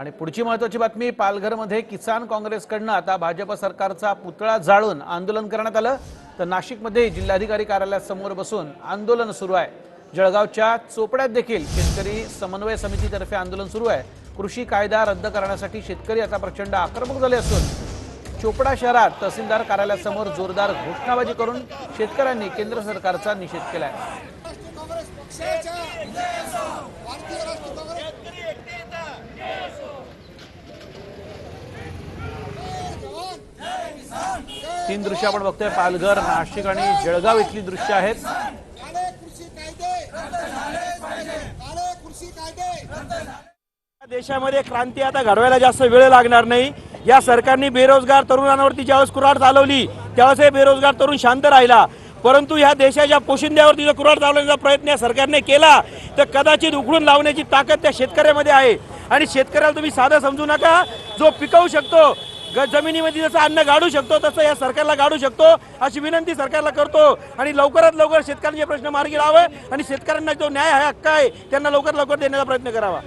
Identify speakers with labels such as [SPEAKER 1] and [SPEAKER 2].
[SPEAKER 1] आणि पुढची महत्वाची बातमी पालघरमध्ये किसान काँग्रेसकडनं आता भाजप सरकारचा पुतळा जाळून आंदोलन करण्यात आलं. तर नाशिकमध्ये जिल्हाधिकारी कार्यालयासमोर बसून आंदोलन सुरू आहे. जळगावच्या चोपड्यात देखील शेतकरी समन्वय समितीतर्फे आंदोलन सुरू आहे. कृषी कायदा रद्द करण्यासाठी शेतकरी आता प्रचंड आक्रमक झाले असून चोपडा शहरात तहसीलदार कार्यालयासमोर जोरदार घोषणाबाजी करून शेतकऱ्यांनी केंद्र सरकारचा निषेध केलाय. तीन दृश्य आपण बघतोय. पालघर नाशिक आणि जळगाव इथली दृश्य आहेत.
[SPEAKER 2] देशामध्ये क्रांती आता घडवायला जास्त वेळ लागणार नाही. या सरकारने बेरोजगार तरुणांवरती ज्यावेळेस कुऱ्हाड चालवली त्यावेळेस हे बेरोजगार तरुण शांत राहिला. परंतु ह्या देशाच्या पोशिंद्यावरती जर कुऱ्हाड चालवण्याचा प्रयत्न या सरकारने केला तर कदाचित उघडून लावण्याची ताकद त्या शेतकऱ्यामध्ये आहे. आणि शेतकऱ्याला तुम्ही साधं समजू नका. जो पिकवू शकतो जमिनीमध्ये जसं अन्न गाडू शकतो तसं या सरकारला गाडू शकतो. अशी विनंती सरकारला करतो. आणि लवकरात लवकर शेतकऱ्यांचे प्रश्न मार्गी लावावे आणि शेतकऱ्यांना जो न्याय हक्क आहे त्यांना लवकरात लवकर देण्याचा प्रयत्न करावा.